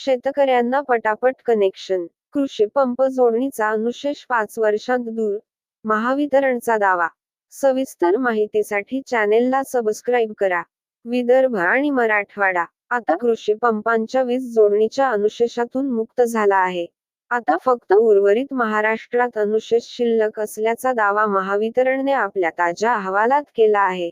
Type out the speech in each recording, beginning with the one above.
शेतकऱ्यांना पटापट कनेक्शन कृषी पंप जोडणीचा अनुशेष पाच वर्षांत दूर. महावितरणचा दावा. सविस्तर माहितीसाठी चॅनेलला सबस्क्राईब करा. विदर्भ आणि मराठवाडा. आता कृषी पंपांच्या वीज जोडणीच्या अनुशेषातून मुक्त झाला आहे. आता फक्त उर्वरित महाराष्ट्रात अनुशेष शिल्लक असल्याचा दावा महावितरणने आपल्या ताज्या अहवालात केला आहे.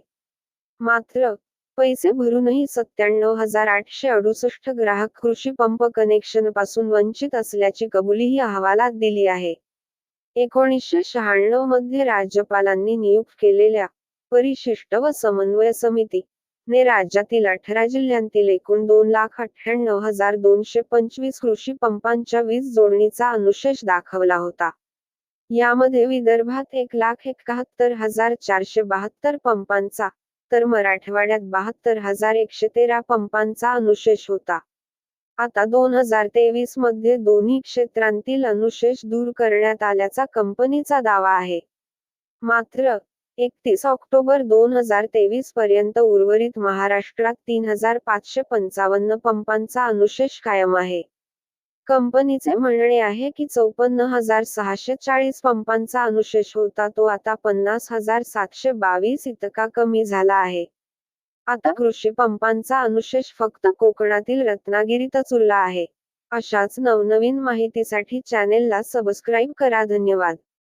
मात्र पैसे भरूनही सत्त्याण्णव हजार आठशे अडुसष्ट ग्राहक कृषी पंप कनेक्शनपासून वंचित असल्याची कबुलीही अहवालात दिली आहे. एकोणीसशे शहाण्णवमध्ये राज्यपालांनी नियुक्त केलेल्या परिशिष्ट व समन्वय समिती ने राज्यातील अठरा जिल्ह्यांतील एकूण दोन लाख अठ्ठ्याण्णव हजार दोनशे पंचवीस कृषी पंपांच्या वीज जोडणीचा अनुशेष दाखवला होता. यामध्ये विदर्भात एक लाख एकाहत्तर हजार चारशे बहात्तर पंपांचा तर मराठवाड्यात बहात्तर हजार एकशे तेरा पंपांचा अनुशेष होता. आता दोन हजार तेवीसमध्ये दोन्ही क्षेत्रांतील अनुशेष दूर करण्यात आल्याचा कंपनीचा दावा आहे. मात्र एकतीस ऑक्टोबर दोन हजार तेवीस पर्यंत उर्वरित महाराष्ट्रात तीन हजार पाचशे पंचावन्न पंपांचा अनुशेष कायम आहे. कंपनीचे म्हणणे आहे की चौपन्न हजार सहाशे चाळीस पंपांचा अनुशेष होता तो आता पन्नास हजार सातशे बावीस इतका कमी झाला आहे. आता कृषी पंपांचा अनुशेष फक्त कोकणातील रत्नागिरीतच उरला आहे. अशाच नवनवीन माहितीसाठी चॅनेलला सबस्क्राईब करा धन्यवाद.